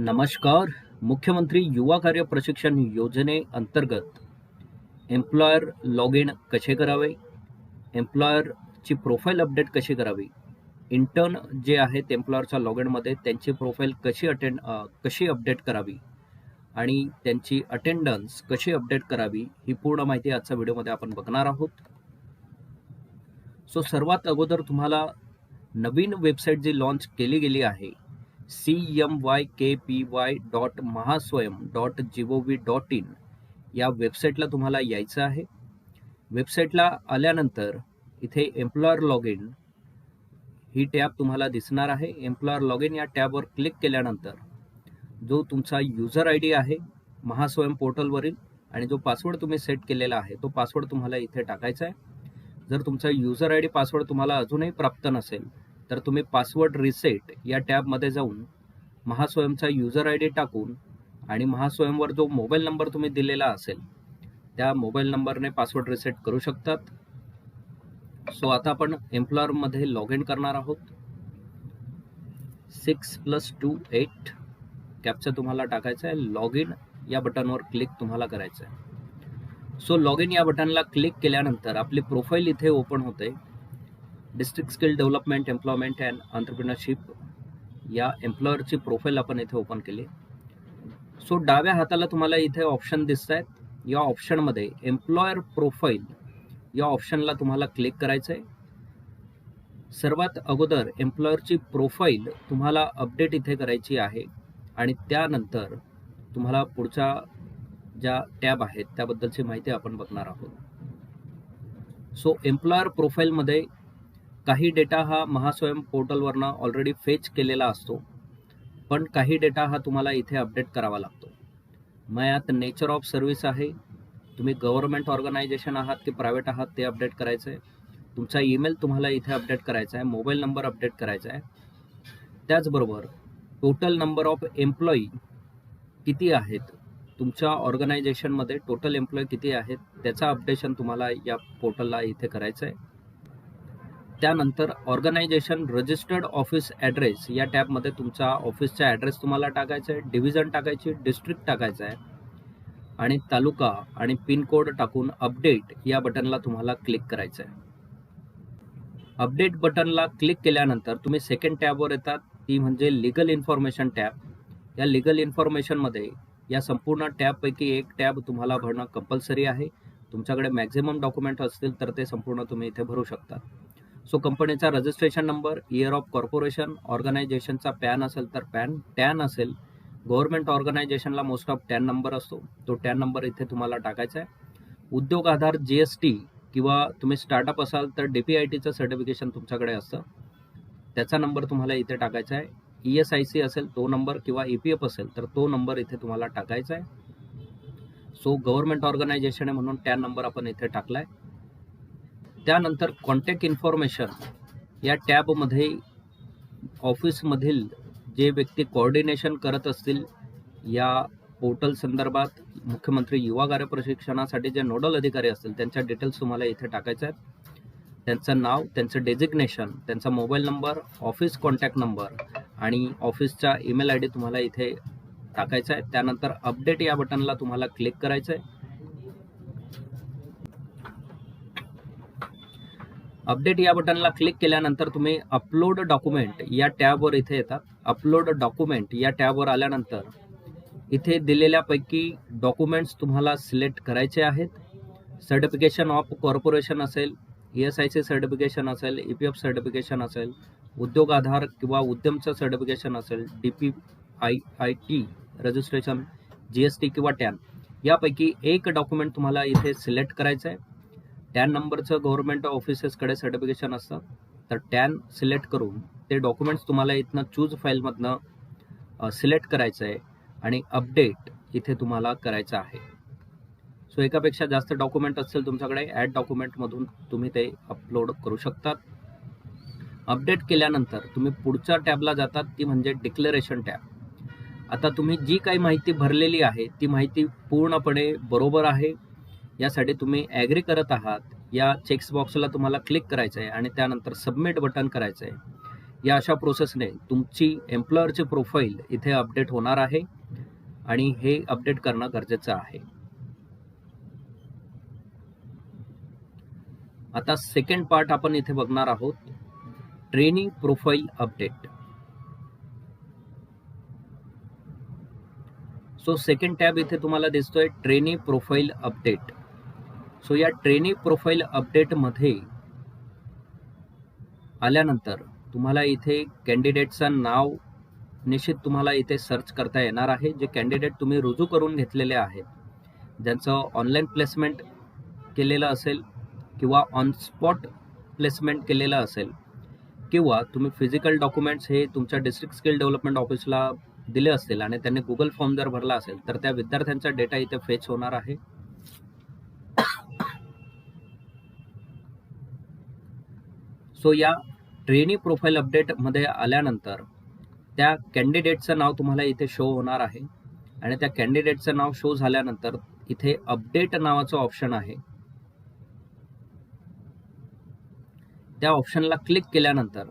नमस्कार. मुख्यमंत्री युवा कार्य प्रशिक्षण योजनेअंतर्गत एम्प्लॉयर लॉग इन कसे करावे? एम्प्लॉयरची प्रोफाईल अपडेट कशी करावी? इंटर्न जे आहेत एम्प्लॉयरच्या लॉग इनमध्ये त्यांची प्रोफाईल कशी अटेंड कशी अपडेट करावी? आणि त्यांची अटेंडन्स कशी अपडेट करावी ही पूर्ण माहिती आजच्या व्हिडिओमध्ये आपण बघणार आहोत. सो सर्वात अगोदर तुम्हाला नवीन वेबसाईट जी लॉन्च केली गेली आहे C M Y K P Y dot Mahaswayam dot G O V dot in या वेबसाईटला तुम्हाला यायचं आहे. वेबसाईटला आल्यानंतर इथे एम्प्लॉयर लॉग इन ही टॅब तुम्हाला दिसणार आहे. एम्प्लॉयर लॉग इन या टॅबवर क्लिक केल्यानंतर जो तुमचा युजर आय डी आहे महास्वयं पोर्टलवरील आणि जो पासवर्ड तुम्ही सेट केलेला आहे तो पासवर्ड तुम्हाला इथे टाकायचा आहे. जर तुमचा युजर आय डी पासवर्ड तुम्हाला अजूनही प्राप्त नसेल तर तुम्ही पासवर्ड रिसेट या टॅबमध्ये जाऊन महास्वयंचा युजर आय डी टाकून आणि महास्वयंवर जो मोबाईल नंबर तुम्ही दिलेला असेल त्या मोबाईल नंबरने पासवर्ड रिसेट करू शकतात. सो आता आपण एम्प्लॉयरमध्ये लॉग इन करणार आहोत. सिक्स प्लस टू एट कॅपचं तुम्हाला टाकायचं आहे लॉग इन या बटनवर क्लिक तुम्हाला करायचं आहे सो लॉग इन या बटनला क्लिक केल्यानंतर आपली प्रोफाईल इथे ओपन होते. District skill development employment and entrepreneurship या एम्प्लॉयरची प्रोफाईल आपण इथे ओपन केली. सो डाव्या हाताला तुम्हाला इथे ऑप्शन दिसत आहेत या ऑप्शनमध्ये एम्प्लॉयर प्रोफाईल या ऑप्शनला तुम्हाला क्लिक करायचं आहे सर्वात अगोदर एम्प्लॉयरची प्रोफाईल तुम्हाला अपडेट इथे करायची आहे आणि त्यानंतर तुम्हाला पुढच्या ज्या टॅब आहेत त्याबद्दलची माहिती आपण बघणार आहोत. सो एम्प्लॉयर प्रोफाईलमध्ये काही डेटा हा महास्वयं पोर्टलवरनं ऑलरेडी फेच केलेला असतो पण काही डेटा हा तुम्हाला इथे अपडेट करावा लागतो. मग यात नेचर ऑफ सर्व्हिस आहे तुम्ही गव्हर्नमेंट ऑर्गनायझेशन आहात की प्रायव्हेट आहात ते अपडेट करायचं आहे तुमचा ईमेल तुम्हाला इथे अपडेट करायचा आहे मोबाईल नंबर अपडेट करायचा आहे त्याचबरोबर टोटल नंबर ऑफ एम्प्लॉई किती आहेत तुमच्या ऑर्गनायझेशनमध्ये टोटल एम्प्लॉई किती आहेत त्याचा अपडेशन तुम्हाला या पोर्टलला इथे करायचं आहे त्यानंतर ऑर्गनायझेशन रजिस्टर्ड ऑफिस ॲड्रेस या टॅबमध्ये तुमचा ऑफिसचा ॲड्रेस तुम्हाला टाकायचा आहे डिव्हिजन टाकायची डिस्ट्रिक्ट टाकायचा आहे आणि तालुका आणि पिनकोड टाकून अपडेट या बटनला तुम्हाला क्लिक करायचं आहे. अपडेट बटनला क्लिक केल्यानंतर तुम्ही सेकंड टॅबवर येतात ती म्हणजे लिगल इन्फॉर्मेशन टॅब. या लिगल इन्फॉर्मेशनमध्ये या संपूर्ण टॅबपैकी एक टॅब तुम्हाला भरणं कंपल्सरी आहे. तुमच्याकडे मॅक्झिमम डॉक्युमेंट असतील तर ते संपूर्ण तुम्ही इथे भरू शकता. सो कंपनीचा registration number year of corporation ऑर्गनायझेशनचा PAN असेल तर पॅन टॅन असेल. गव्हर्नमेंट ऑर्गनायझेशनला मोस्ट ऑफ टॅन नंबर असतो. तो टॅन नंबर इथे तुम्हाला टाकायचा आहे. उद्योग आधार जी एस टी किंवा तुम्ही स्टार्टअप असाल तर डी पी आय टीचं सर्टिफिकेशन तुमच्याकडे असतं. त्याचा नंबर तुम्हाला इथे टाकायचा आहे. ई एस आय सी असेल तो नंबर किंवा ई पी एफ असेल तर तो नंबर इथे तुम्हाला टाकायचा आहे. सो गव्हर्नमेंट ऑर्गनायझेशन आहे म्हणून टॅन नंबर आपण इथे टाकला आहे त्यानंतर कॉन्टॅक्ट इन्फॉर्मेशन या टॅबमध्ये ऑफिसमधील जे व्यक्ती कोऑर्डिनेशन करत असतील या पोर्टल संदर्भात मुख्यमंत्री युवा कार्य प्रशिक्षणासाठी जे नोडल अधिकारी असतील त्यांच्या डिटेल्स तुम्हाला इथे टाकायच्या आहेत. त्यांचं नाव त्यांचं डेजिग्नेशन त्यांचा mobile number office contact number आणि ऑफिसचा ईमेल आय डी तुम्हाला इथे टाकायचा आहे. त्यानंतर अपडेट या बटनला तुम्हाला क्लिक करायचं आहे. अपडेट या बटनला क्लिक केल्यानंतर तुम्ही अपलोड डॉक्युमेंट या टॅबवर इथे येतात. अपलोड डॉक्युमेंट या टॅबवर आल्यानंतर इथे दिलेल्यापैकी डॉक्युमेंट्स तुम्हाला सिलेक्ट करायचे आहेत. सर्टिफिकेशन ऑफ कॉर्पोरेशन असेल E S I C certification असेल ई पी एफ सर्टिफिकेशन असेल उद्योग आधार किंवा उद्यमचं सर्टिफिकेशन असेल D P I I T registration G S T किंवा टॅन यापैकी एक डॉक्युमेंट तुम्हाला इथे सिलेक्ट करायचं आहे टॅन नंबरचं गव्हर्नमेंट ऑफिसेसकडे सर्टिफिकेशन असतं तर टॅन सिलेक्ट करून ते डॉक्युमेंट्स तुम्हाला इथनं चूज फाईलमधनं सिलेक्ट करायचं आहे आणि अपडेट इथे तुम्हाला करायचं आहे. सो एकापेक्षा जास्त डॉक्युमेंट असेल तुमच्याकडे ॲड डॉक्युमेंटमधून तुम्ही ते अपलोड करू शकतात. अपडेट केल्यानंतर तुम्ही पुढच्या टॅबला जातात ती म्हणजे डिक्लेरेशन टॅब. आता तुम्ही जी काही माहिती भरलेली आहे ती माहिती पूर्णपणे बरोबर आहे यासाठी तुम्ही ॲग्री करत आहात. या चेक्स बॉक्सला तुम्हाला क्लिक करायचं आहे आणि त्यानंतर सबमिट बटन करायचं आहे या अशा प्रोसेसने तुमची एम्प्लॉयरची प्रोफाईल इथे अपडेट होणार आहे आणि हे अपडेट करणं गरजेचं आहे. आता सेकंड पार्ट आपण इथे बघणार आहोत. Training profile update so second tab इथे तुम्हाला दिसतोय ट्रेनी प्रोफाईल अपडेट सो या ट्रेनी प्रोफाईल अपडेटमध्ये आल्यानंतर तुम्हाला इथे कॅन्डिडेटचं नाव निश्चित तुम्हाला इथे सर्च करता येणार आहे. जे कॅन्डिडेट तुम्ही रुजू करून घेतलेले आहेत ज्यांचं ऑनलाईन प्लेसमेंट केलेलं असेल किंवा ऑन स्पॉट प्लेसमेंट केलेलं असेल किंवा तुम्ही फिजिकल डॉक्युमेंट्स हे तुमच्या डिस्ट्रिक्ट स्किल डेव्हलपमेंट ऑफिसला दिले असतील आणि त्यांनी गुगल फॉर्म जर भरला असेल तर त्या विद्यार्थ्यांचा डेटा इथे फेच होणार आहे. सो या ट्रेनी प्रोफाईल अपडेटमध्ये आल्यानंतर त्या कॅन्डिडेटचं नाव तुम्हाला इथे शो होणार आहे. आणि त्या कॅन्डिडेटचं नाव शो झाल्यानंतर इथे अपडेट नावाचं ऑप्शन आहे. त्या ऑप्शनला क्लिक केल्यानंतर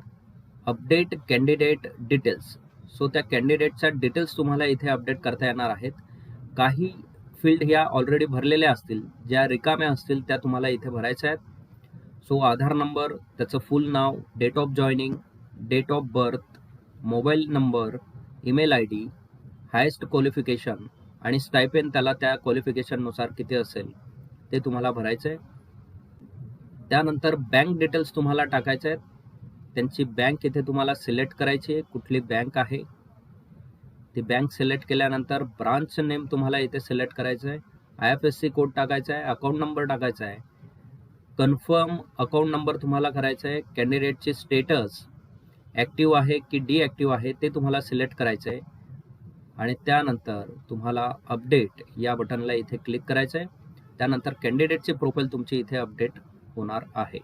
अपडेट कॅन्डिडेट डिटेल्स सो त्या कॅन्डिडेटच्या डिटेल्स तुम्हाला इथे अपडेट करता येणार आहेत. काही फील्ड ह्या ऑलरेडी भरलेल्या असतील ज्या रिकाम्या असतील त्या तुम्हाला इथे भरायच्या आहेत. सो आधार नंबर त्याचं full now date of joining date of birth mobile number email I D highest qualification आणि स्टायपेन त्याला त्या क्वालिफिकेशननुसार किती असेल ते तुम्हाला भरायचं आहे त्यानंतर बँक डिटेल्स तुम्हाला टाकायचे आहेत त्यांची बँक इथे तुम्हाला सिलेक्ट करायची आहे कुठली बँक आहे. ती बँक सिलेक्ट केल्यानंतर ब्रांच नेम तुम्हाला इथे सिलेक्ट करायचं आहे I F S C code टाकायचा आहे अकाउंट नंबर टाकायचा आहे कन्फर्म अकाउंट नंबर तुम्हाला करायचा आहे कॅन्डिडेटचे स्टेटस ॲक्टिव्ह आहे की डीॲक्टिव्ह आहे ते तुम्हाला सिलेक्ट करायचं आहे. आणि त्यानंतर तुम्हाला अपडेट या बटनला इथे क्लिक करायचं आहे. त्यानंतर कॅन्डिडेटचे प्रोफाईल तुमची इथे अपडेट होणार आहे.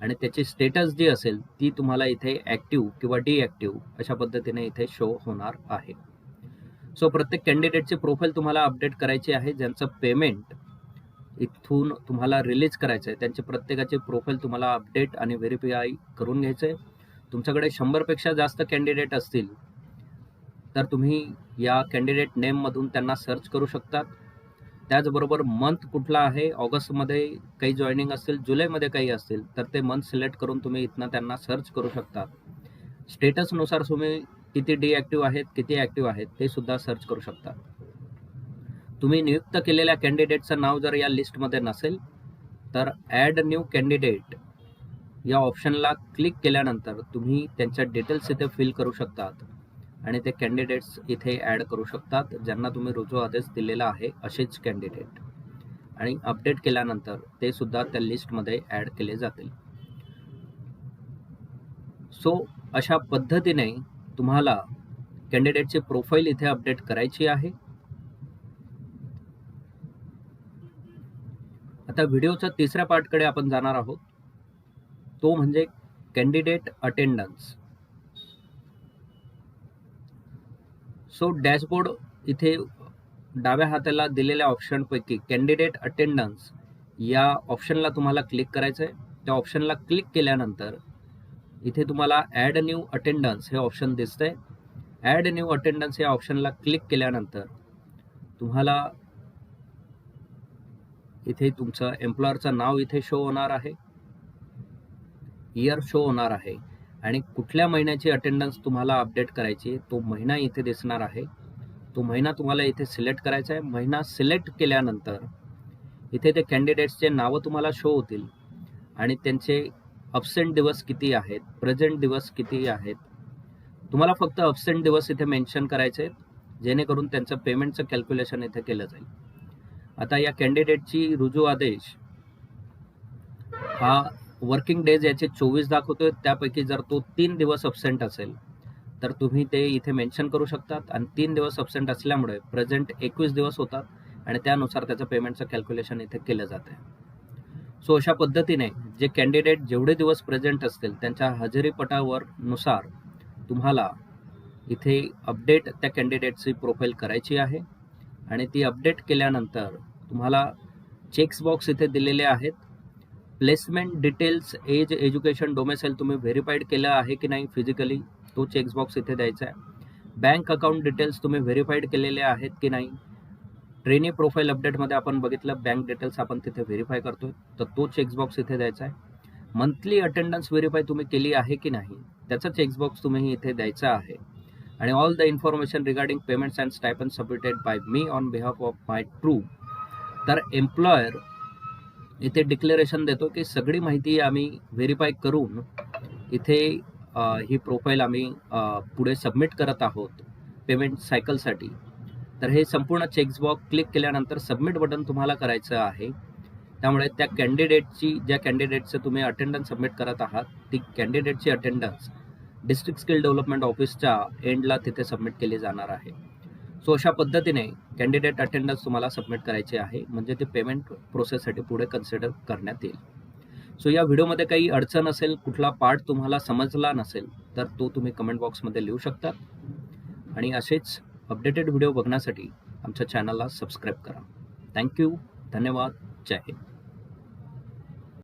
आणि त्याची स्टेटस जी असेल ती तुम्हाला इथे ॲक्टिव्ह किंवा डीॲक्टिव्ह अशा पद्धतीने इथे शो होणार आहे. सो प्रत्येक कॅन्डिडेटचे प्रोफाईल तुम्हाला अपडेट करायची आहे ज्यांचं पेमेंट इथून तुम्हाला रिलीज करायचं आहे त्यांचे प्रत्येकाची प्रोफाईल तुम्हाला अपडेट आणि व्हेरीफाय करून घ्यायचं आहे तुमच्याकडे शंभरपेक्षा जास्त कॅन्डिडेट असतील तर तुम्ही या कॅन्डिडेट नेममधून त्यांना सर्च करू शकतात. त्याचबरोबर मंथ कुठला आहे ऑगस्टमध्ये काही जॉईनिंग असतील जुलैमध्ये काही असतील तर ते मंथ सिलेक्ट करून तुम्ही इथनं त्यांना सर्च करू शकता स्टेटसनुसार तुम्ही किती डिॲक्टिव्ह आहेत किती ॲक्टिव्ह आहेत ते सुद्धा सर्च करू शकता तुम्ही नियुक्त केलेल्या कॅन्डिडेटचं नाव जर या लिस्टमध्ये नसेल तर ॲड न्यू कॅन्डिडेट या ऑप्शनला क्लिक केल्यानंतर तुम्ही त्यांच्या डिटेल्स इथे फिल करू शकतात आणि ते कॅन्डिडेट्स इथे ॲड करू शकतात ज्यांना तुम्ही रुजू आदेश दिलेला आहे असेच कॅन्डिडेट आणि अपडेट केल्यानंतर ते सुद्धा त्या लिस्टमध्ये ॲड केले जातील. सो अशा पद्धतीने तुम्हाला कॅन्डिडेटची प्रोफाईल इथे अपडेट करायची आहे. आता व्हिडिओच्या तिसऱ्या पार्टकडे आपण जाणार आहोत. तो म्हणजे कॅन्डिडेट अटेंडन्स. सो डॅशबोर्ड इथे डाव्या हाताला दिलेल्या ऑप्शनपैकी कॅन्डिडेट अटेंडन्स या ऑप्शनला तुम्हाला क्लिक करायचं आहे त्या ऑप्शनला क्लिक केल्यानंतर इथे तुम्हाला ॲड न्यू अटेंडन्स हे ऑप्शन दिसतंय. ॲड न्यू अटेंडन्स या ऑप्शनला क्लिक केल्यानंतर तुम्हाला इथे तुमचं एम्प्लॉयरचं नाव इथे शो होणार आहे. इयर शो होणार आहे. आणि कुठल्या महिन्याची अटेंडन्स तुम्हाला अपडेट करायची तो महिना इथे दिसणार आहे. तो महिना तुम्हाला इथे सिलेक्ट करायचा आहे. महिना सिलेक्ट केल्यानंतर इथे ते कॅन्डिडेट्सचे नावं तुम्हाला शो होतील. आणि त्यांचे अब्सेंट दिवस किती आहेत प्रेझेंट दिवस किती आहेत. तुम्हाला फक्त अब्सेंट दिवस इथे मेन्शन करायचे आहेत जेणेकरून त्यांचं पेमेंटचं कॅल्क्युलेशन इथे केलं जाईल. आता या कॅन्डिडेटची रुजू आदेश हा वर्किंग डेज याचे चोवीस दाखवतोय त्यापैकी जर तो तीन दिवस अबसेंट असेल तर तुम्ही ते इथे मेन्शन करू शकतात. आणि तीन दिवस अबसेंट असल्यामुळे प्रेझेंट एकवीस दिवस होतात आणि त्यानुसार त्याचं पेमेंटचं कॅल्क्युलेशन इथे केलं जातं सो अशा पद्धतीने जे कॅन्डिडेट जेवढे दिवस प्रेझेंट असतील त्यांच्या हजेरीपटावर नुसार तुम्हाला इथे अपडेट त्या कॅन्डिडेटची प्रोफाईल करायची आहे. आणि ती अपडेट केल्यानंतर तुम्हाला चेक्स बॉक्स इथे दिलेले आहेत. Placement details age education domicile तुम्ही व्हेरीफाईड केलं आहे की नाही फिजिकली तो चेक्स बॉक्स इथे द्यायचा आहे. बँक अकाउंट डिटेल्स तुम्ही व्हेरीफाईड केलेले आहेत की नाही? ट्रेनी प्रोफाईल अपडेटमध्ये आपण बघितलं बँक डिटेल्स आपण तिथे व्हेरीफाय करतोय. तर तो चेक्स बॉक्स इथे द्यायचा आहे. मंथली अटेंडन्स व्हेरीफाय तुम्ही केली आहे की नाही? त्याचा चेकबॉक्स तुम्ही इथे द्यायचा आहे. आणि all the information regarding payments and stipend submitted by me on behalf of my true तर एम्प्लॉयर इथे डिक्लेरेशन देतो की सगळी माहिती आम्ही व्हेरीफाय करून इथे ही प्रोफाईल आम्ही पुढे सबमिट करत आहोत पेमेंट सायकलसाठी तर हे संपूर्ण चेक्सबॉक्स क्लिक केल्यानंतर सबमिट बटन तुम्हाला करायचं आहे. त्यामुळे त्या कॅन्डिडेटची ज्या कॅन्डिडेटचं तुम्ही अटेंडन्स सबमिट करत आहात ती कॅन्डिडेटची अटेंडन्स डिस्ट्रिक्ट स्किल डेव्हलपमेंट ऑफिसच्या एंडला तिथे सबमिट केली जाणार आहे. सो अशा पद्धतीने कॅन्डिडेट अटेंडन्स तुम्हाला सबमिट करायचे आहे. म्हणजे ते पेमेंट प्रोसेससाठी पुढे कन्सिडर करण्यात येईल. सो या व्हिडिओमध्ये काही अडचण असेल कुठला पार्ट तुम्हाला समजला नसेल तर तो तुम्ही कमेंट बॉक्समध्ये लिहू शकता. आणि असेच अपडेटेड व्हिडिओ बघण्यासाठी आमच्या चॅनलला सबस्क्राईब करा. थँक्यू धन्यवाद. जय हिंद.